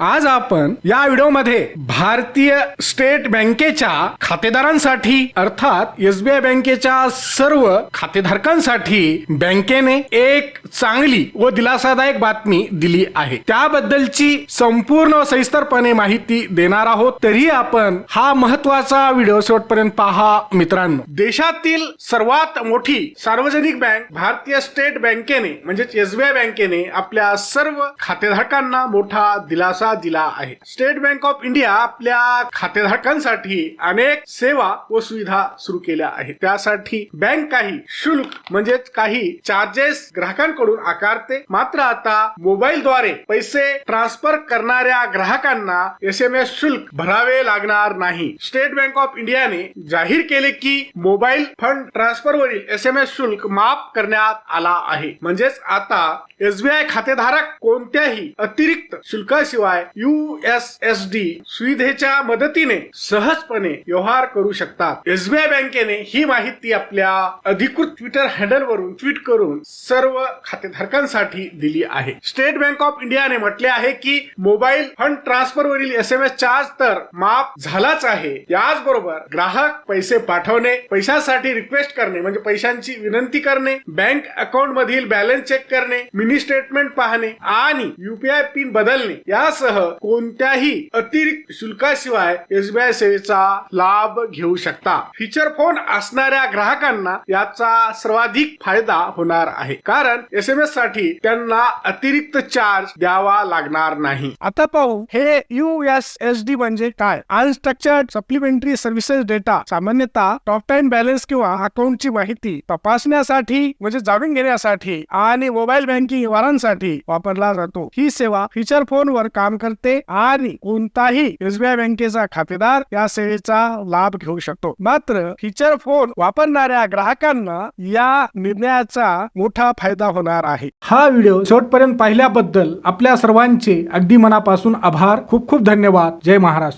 आज आपण या व्हिडिओमध्ये भारतीय स्टेट बँकेच्या खातेदारांसाठी अर्थात एसबीआय बँकेच्या सर्व खातेधारकांसाठी बँकेने एक चांगली व दिलासादायक बातमी दिली आहे. त्याबद्दलची संपूर्ण सविस्तरपणे माहिती देणार आहोत. तरी आपण हा महत्त्वाचा व्हिडिओ शेवटपर्यंत पहा मित्रांनो. देशातील सर्वात मोठी सार्वजनिक बँक भारतीय स्टेट बँकेने म्हणजेच एसबीआय बँकेने आपल्या सर्व खातेधारकांना मोठा दिलासा दिला आहे. स्टेट बँक ऑफ इंडिया आपल्या खातेधारकांसाठी अनेक सेवा व सुविधा सुरू केल्या आहेत. त्यासाठी बँक काही शुल्क म्हणजेच काही चार्जेस ग्राहकांकडून आकारते. मात्र आता मोबाईलद्वारे पैसे ट्रान्सफर करणाऱ्या ग्राहकांना एस एम एस शुल्क भरावे लागणार नाही. स्टेट बँक ऑफ इंडियाने जाहीर केले की मोबाईल फंड ट्रान्सफर वरील एस एम एस शुल्क माफ करण्यात आला आहे. म्हणजेच आता एसबीआय खातेधारक कोणत्याही अतिरिक्त शुल्काशिवाय यू एस एस डी सुविधेच्या मदतीने सहजपणे व्यवहार करू शकतात. एसबीआय बँकेने ही माहिती आपल्या अधिकृत ट्विटर हँडल वरून ट्विट करून सर्व खातेधारकांसाठी दिली आहे. स्टेट बँक ऑफ इंडियाने म्हटले आहे की मोबाईल फंड ट्रान्सफर वरील एस एम एस चार्ज तर माफ झालाच आहे. याचबरोबर ग्राहक पैसे पाठवणे पैशासाठी रिक्वेस्ट करणे म्हणजे पैशांची विनंती करणे बँक अकाउंट मधील बॅलन्स चेक करणे मिनी स्टेटमेंट पाहणे आणि युपीआय पिन बदलणे यासह कोणत्याही अतिरिक्त शुल्काशिवाय एसबीआय सेवेचा लाभ घेऊ शकता. फीचर फोन असणाऱ्या ग्राहकांना याचा सर्वाधिक फायदा होणार आहे. कारण एस एम एससाठी त्यांना अतिरिक्त चार्ज द्यावा लागणार नाही. आता पाहू हे यू एस एस डी म्हणजे काय? अनस्ट्रक्चर्ड सप्लिमेंटरी सर्व्हिसेस डेटा सामान्यतः टॉप टाइम बॅलन्स किंवा अकाउंटची माहिती तपासण्यासाठी म्हणजे जाणून घेण्यासाठी आणि मोबाईल बँकिंग व्यवहारांसाठी वापरला जातो. ही सेवा फीचर फोन वर काम करते आणि कोणताही एसबीआय बँकेचा खातेदार या सेवेचा लाभ घेऊ शकतो. मात्र फीचर फोन वापरणाऱ्या ग्राहकांना या निर्णयाचा मोठा फायदा होणार आहे. हा व्हिडिओ शेवटपर्यंत पाहिल्याबद्दल आपल्या सर्वांचे अगदी मनापासून आभार. खूप खूप धन्यवाद. जय महाराष्ट्र.